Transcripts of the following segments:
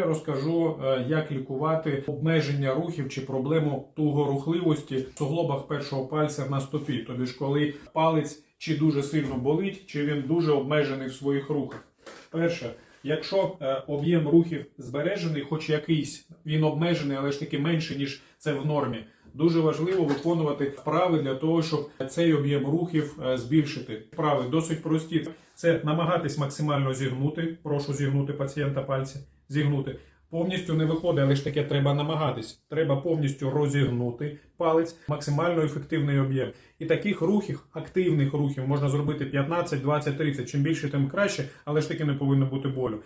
Я розкажу, е, як лікувати обмеження рухів чи проблему тугорухливості в суглобах першого пальця на стопі. Тобі ж коли палець чи дуже сильно болить, чи він дуже обмежений в своїх рухах. Перше, якщо е, об'єм рухів збережений, хоч якийсь, він обмежений, але ж таки менше, ніж це в нормі. Дуже важливо виконувати вправи для того, щоб цей об'єм рухів е, збільшити. Вправи досить прості. Це намагатись максимально зігнути. Прошу зігнути пацієнта пальці. Зігнути. Повністю не виходить, але ж таке треба намагатись. Треба повністю розігнути палець, максимально ефективний об'єм. І таких рухів, активних рухів, можна зробити 15, 20, 30. Чим більше, тим краще, але ж таки не повинно бути болю.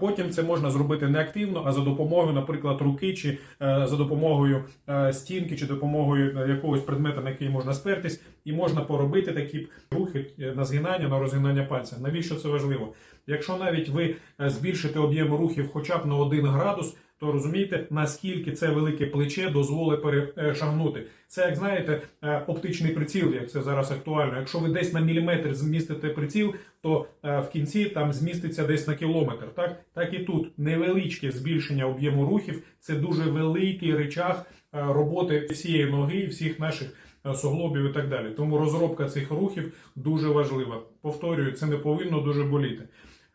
Потім це можна зробити не активно, а за допомогою, наприклад, руки, чи е, за допомогою е, стінки, чи допомогою е, якогось предмета, на який можна спертись, і можна поробити такі рухи на згинання, на розгинання пальця. Навіщо це важливо? Якщо навіть ви збільшите об'єм рухів хоча б на 1 градус, то розумієте, наскільки це велике плече дозволить перешагнути. Це, як знаєте, е, оптичний приціл, як це зараз актуально. Якщо ви десь на міліметр змістите приціл, то е, в кінці там зміститься десь на кілометр. Так, так і тут невеличке збільшення об'єму рухів це дуже великий речах е, роботи всієї ноги, всіх наших суглобів і так далі. Тому розробка цих рухів дуже важлива. Повторюю, це не повинно дуже боліти.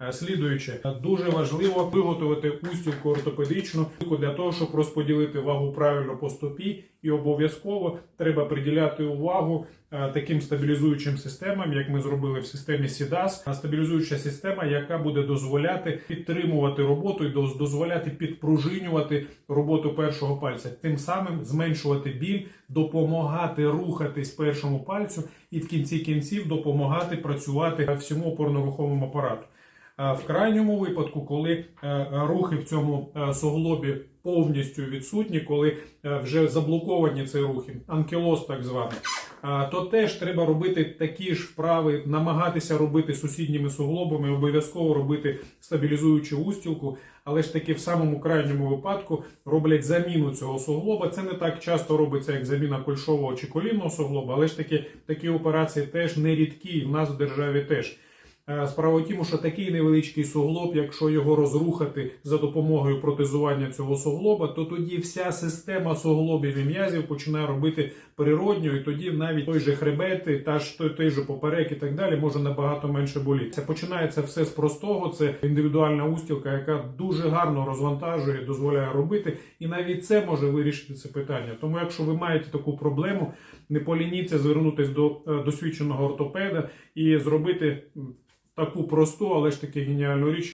Е, Слідуюче, дуже важливо виготовити устілку ортопедичну для того, щоб розподілити вагу правильно по стопі, і обов'язково треба приділяти увагу е, таким стабілізуючим системам, як ми зробили в системі SIDAS. А Стабілізуюча система, яка буде дозволяти підтримувати роботу і дозволяти підпружинювати роботу першого пальця, тим самим зменшувати біль, допомагати рухатись першому пальцю і в кінці кінців допомагати працювати всьому опорно-руховому апарату. А В крайньому випадку, коли е, рухи в цьому е, суглобі повністю відсутні, коли е, вже заблоковані ці рухи, анкілоз так званий, то теж треба робити такі ж вправи, намагатися робити сусідніми суглобами, обов'язково робити стабілізуючу устілку, але ж таки в самому крайньому випадку роблять заміну цього суглоба. Це не так часто робиться, як заміна кульшового чи колінного суглоба, але ж таки такі операції теж не рідкі, і в нас в державі теж. Е, Справа в тім, що такий невеличкий суглоб, якщо його розрухати за допомогою протезування цього суглоба, то тоді вся система суглобів і м'язів починає робити природньо, і тоді навіть той же хребет, та ж той, той же поперек і так далі може набагато менше боліти. Це починається все з простого. Це індивідуальна устілка, яка дуже гарно розвантажує, дозволяє робити, і навіть це може вирішити це питання. Тому, якщо ви маєте таку проблему, не полініться звернутися до е, досвідченого ортопеда і зробити таку просту, але ж таки геніальну річ.